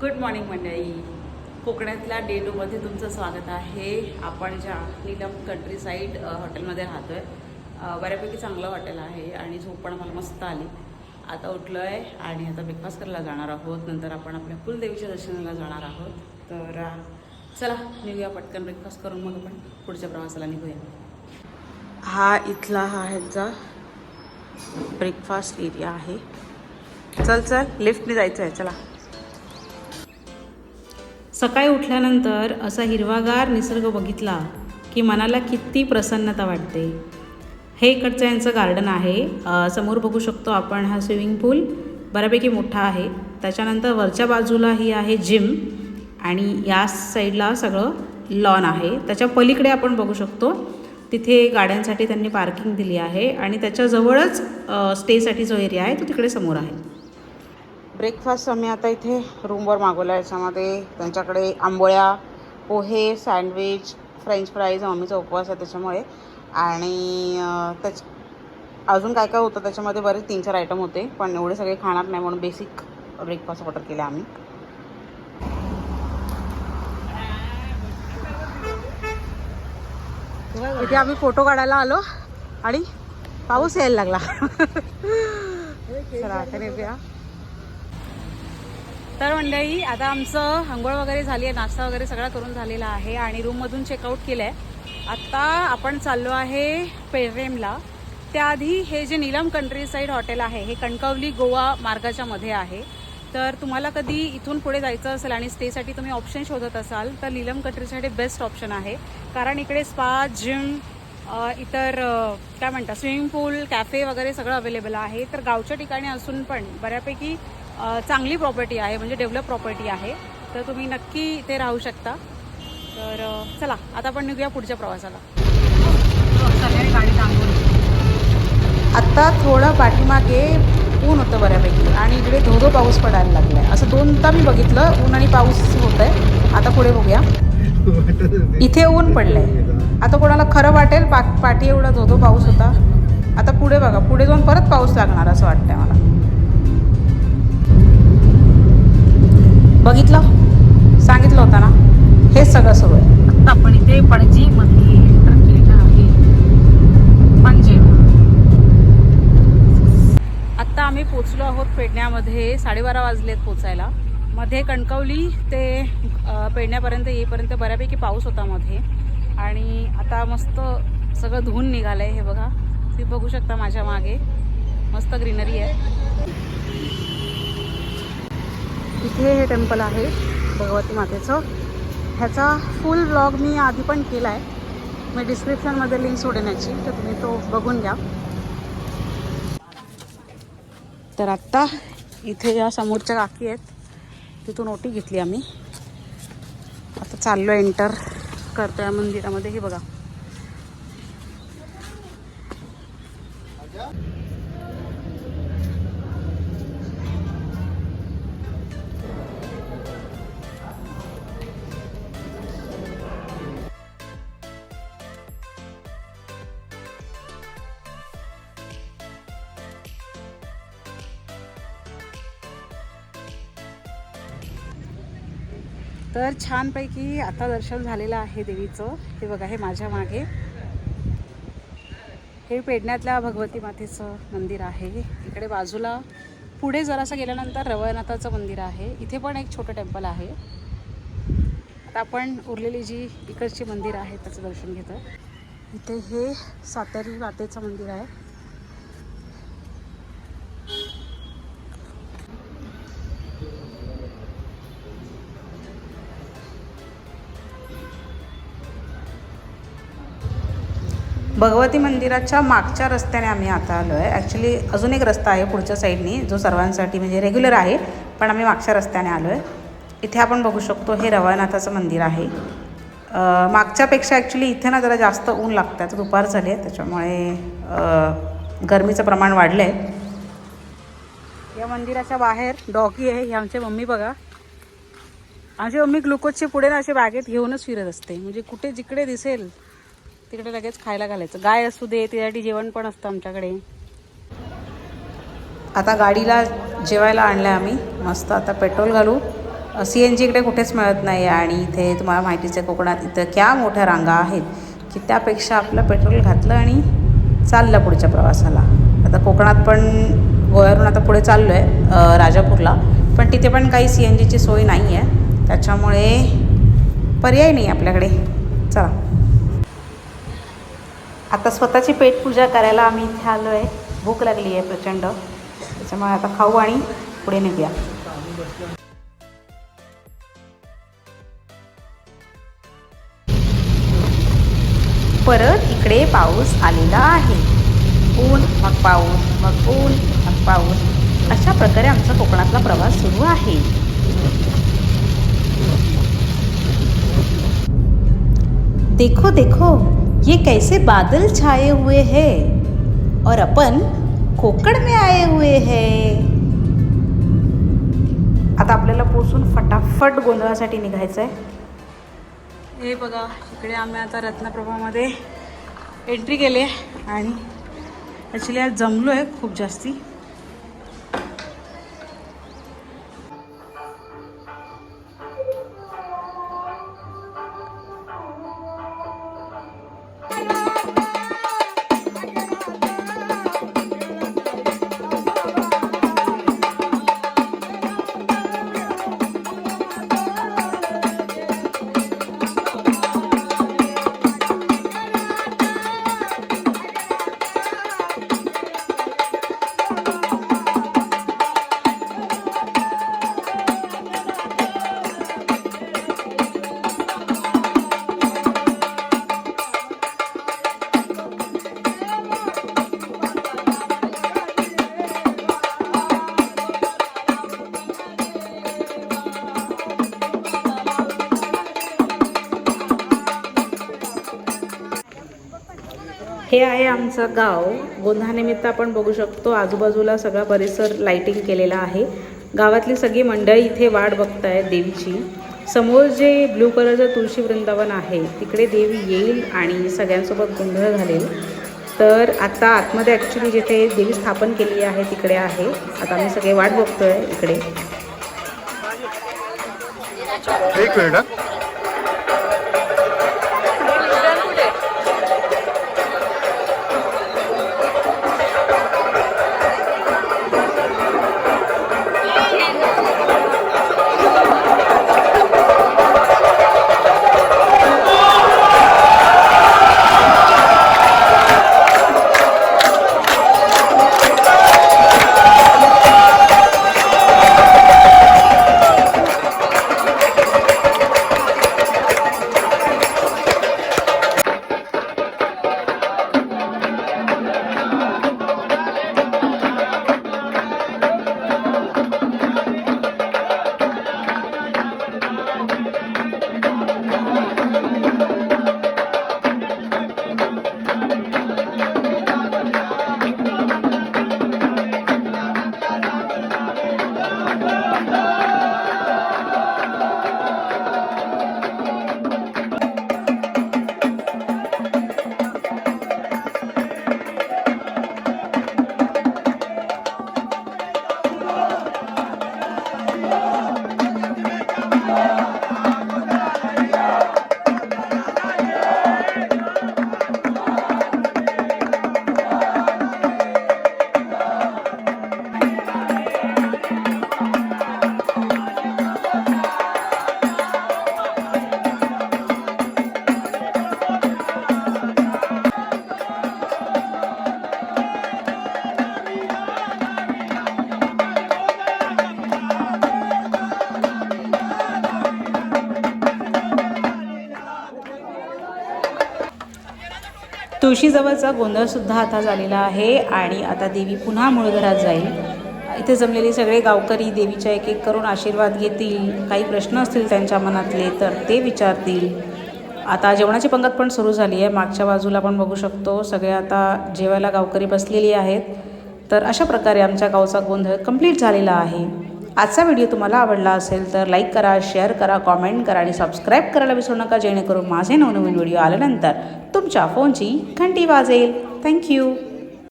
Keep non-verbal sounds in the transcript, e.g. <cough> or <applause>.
Good morning मंडळी. कोकणातल्या डेनोमध्ये तुमचं स्वागत आहे. आपण ज्या नीलम कंट्री साईड हॉटेलमध्ये राहतो आहे बऱ्यापैकी चांगलं हॉटेल आहे आणि झोप पण मला मस्त आली. आता उठलो आहे आणि आता ब्रेकफास्ट करायला जाणार आहोत. नंतर आपण आपल्या कुलदेवीच्या दर्शनाला जाणार आहोत. तर चला निघूया पटकन ब्रेकफास्ट करून. मग आपण पुढच्या प्रवासाला निघूया. हा इथला हा ह्यांचा ब्रेकफास्ट एरिया आहे. चल चल लिफ्टने जायचं आहे चला. सकाळी उठल्यानंतर असा हिरवागार निसर्ग बघितला की मनाला किती प्रसन्नता वाटते. हे इकडचं यांचं गार्डन आहे. समोर बघू शकतो आपण हा स्विमिंग पूल बऱ्यापैकी मोठा आहे. त्याच्यानंतर वरच्या बाजूला ही आहे जिम आणि या साईडला सगळं लॉन आहे. त्याच्या पलीकडे आपण बघू शकतो. तिथे गाड्यांसाठी त्यांनी पार्किंग दिली आहे आणि त्याच्याजवळच स्टेसाठी जो एरिया आहे तो तिकडे समोर आहे. ब्रेकफास्ट आम्ही आता इथे रूमवर मागवला आहे. याच्यामध्ये त्यांच्याकडे आंबोळ्या पोहे सँडविच फ्रेंच फ्राईज मम्मीचा उपवास आहे त्याच्यामुळे. आणि त्याच अजून काय काय होतं त्याच्यामध्ये बरेच तीन चार आयटम होते पण एवढे सगळे खाणार नाही म्हणून बेसिक ब्रेकफास्ट ऑर्डर केला आम्ही. इथे आम्ही फोटो काढायला आलो आणि पाऊस यायला लागला. <laughs> चला आता तर मंडळी आता आमचं आंघोळ वगैरे झाली आहे नाश्ता वगैरे सगळा करून झालेला आहे आणि रूममधून चेकआउट केलं आहे आत्ता आपण चाललो आहे पेरेमला त्याआधी हे जे नीलम कंट्री साईड हॉटेल आहे हे कणकवली गोवा मार्गाच्या मध्ये आहे. तर तुम्हाला कधी इथून पुढे जायचं असेल आणि स्टेसाठी तुम्ही ऑप्शन शोधत असाल तर नीलम कंट्रीसाठी बेस्ट ऑप्शन आहे. कारण इकडे स्पा जिम इतर काय म्हणतात स्विमिंग पूल कॅफे वगैरे सगळं अवेलेबल आहे. तर गावच्या ठिकाणी असून पण बऱ्यापैकी चांगली प्रॉपर्टी आहे म्हणजे डेव्हलप प्रॉपर्टी आहे. तर तुम्ही नक्की इथे राहू शकता. तर चला आता आपण निघूया पुढच्या प्रवासाला. आत्ता थोडं पाठीमागे ऊन होतं बऱ्यापैकी आणि इकडे धोधो पाऊस पडायला लागलाय. असं दोनदा मी बघितलं ऊन आणि पाऊस होत आहे आता पुढे बघूया. इथे ऊन पडलंय. आता कोणाला खरं वाटेल पा पाठी एवढा धोधो पाऊस होता. आता पुढे बघा पुढे जाऊन परत पाऊस लागणार असं वाटतंय मला. बघितलं? सांगितलं होतं ना? हेच सगळं सुरू आहे. आता आपण इथे पणजी मध्ये एंटर केलेलं आहे. पणजी. आत्ता आम्ही पोचलो आहोत पेडण्यामध्ये. साडेबारा वाजलेत पोचायला. मध्ये कणकवली ते पेडण्यापर्यंत येईपर्यंत बऱ्यापैकी पाऊस होता मध्ये. आणि आता मस्त सगळं धुवून निघालं आहे हे बघा. तुम्ही बघू शकता माझ्या मागे. मस्त ग्रीनरी आहे. इथे हे टेम्पल आहे भगवती मातेचं. ह्याचा फुल ब्लॉग मी आधी पण केला आहे मी डिस्क्रिप्शनमध्ये लिंक सोडण्याची तर तुम्ही तो बघून घ्या. तर आत्ता इथे या समोरच्या काकी आहेत. तिथून ओटी घेतली आम्ही. आता चाललो एंटर करतो या मंदिरामध्ये. हे बघा. तर छानपैकी आता दर्शन झालेलं आहे देवीचं. हे बघा हे माझ्या मागे. हे पेडण्यातल्या भगवती मातेचं मंदिर आहे. इकडे बाजूला पुढे जरासं गेल्यानंतर रवळनाथाचं मंदिर आहे. इथे पण एक छोटं टेम्पल आहे. आता आपण उरलेली जी इकडची मंदिर आहे त्याचं दर्शन घेतो इथे हे सातारी मातेचं मंदिर आहे. भगवती मंदिराच्या मागच्या रस्त्याने आम्ही आता आलो आहे. ॲक्च्युली अजून एक रस्ता आहे पुढच्या साईडनी जो सर्वांसाठी म्हणजे रेग्युलर आहे पण आम्ही मागच्या रस्त्याने आलो आहे. इथे आपण बघू शकतो हे रवानाथाचं मंदिर आहे. मागच्यापेक्षा ॲक्च्युली इथे ना जरा जास्त ऊन लागतं आता दुपार झाले आहे त्याच्यामुळे गरमीचं प्रमाण वाढलं आहे या मंदिराच्या बाहेर डॉगी आहे ही आमची मम्मी बघा. आमची मम्मी ग्लुकोजचे पुढे ना असे बागेत घेऊनच फिरत असते. म्हणजे कुठे जिकडे दिसेल तिकडे लगेच खायला घालायचं. गाय असू दे त्यासाठी जेवण पण असतं आमच्याकडे. आता गाडीला जेवायला आणलं आम्ही. मस्त आता पेट्रोल घालू. सी एन जी इकडे कुठेच मिळत नाही आणि इथे तुम्हाला माहितीच आहे कोकणात इथं क्या मोठ्या रांगा आहेत. की त्यापेक्षा आपलं पेट्रोल घातलं आणि चाललं पुढच्या प्रवासाला. आता कोकणात पण गोव्यावरून आता पुढे चाललो आहे राजापूरला. पण तिथे पण काही सी एन जीची सोय नाही आहे त्याच्यामुळे पर्याय नाही आपल्याकडे. चला. आता स्वतःची पेटपूजा करायला आम्ही इथे आलो आहे भूक लागली आहे प्रचंड. त्याच्यामुळे आता खाऊ आणि पुढे निघूया. परत इकडे पाऊस आलेला आहे. ऊन मग पाऊस मग ऊन मग पाऊस. अशा प्रकारे आमचा कोकणातला प्रवास सुरू आहे. देखो देखो. ये कैसे बादल छाए हुए हैं और अपन कोकण में आए हुए हैं। आता आपल्याला पोचून फटाफट गोंधळासाठी निघायचं आहे हे बघा इकडे आम्ही आता रत्नप्रभामध्ये एंट्री केली आहे आणि ॲक्च्युली आज जमलो आहे खूप जास्ती. हे आहे आमचं गाव. गोंधानिमित्त आपण बघू शकतो आजूबाजूला सगळा परिसर लाईटिंग केलेला आहे. गावातली सगळी मंडळी इथे वाट बघतायत देवीची. समोर जे ब्ल्यू कलरचं तुळशी वृंदावन आहे तिकडे देवी येईल आणि सगळ्यांसोबत गोंधळ घालेल. तर आता आतमध्ये ॲक्च्युली जिथे देवी स्थापन केली आहे तिकडे आहे. आता आम्ही सगळे वाट बघतोय इकडे. एक मिनिट तुळशीजवळचा गोंधळसुद्धा आता झालेला आहे आणि आता देवी पुन्हा मूळ घरात जाईल. इथे जमलेले सगळे गावकरी देवीच्या एक एक करून आशीर्वाद घेतील. काही प्रश्न असतील त्यांच्या मनातले तर ते विचारतील. आता जेवणाची पंगत पण सुरू झाली आहे. मागच्या बाजूला आपण बघू शकतो सगळे आता जेवायला गावकरी बसलेली आहेत. तर अशा प्रकारे आमच्या गावचा गोंधळ कंप्लीट झालेला आहे. आजचा व्हिडिओ तुम्हाला आवडला असेल तर लाईक करा शेअर करा कॉमेंट करा आणि सबस्क्राईब करायला विसरू नका जेणेकरून माझे नवनवीन व्हिडिओ आल्यानंतर तुमच्या फोनची घंटी वाजेल. थँक्यू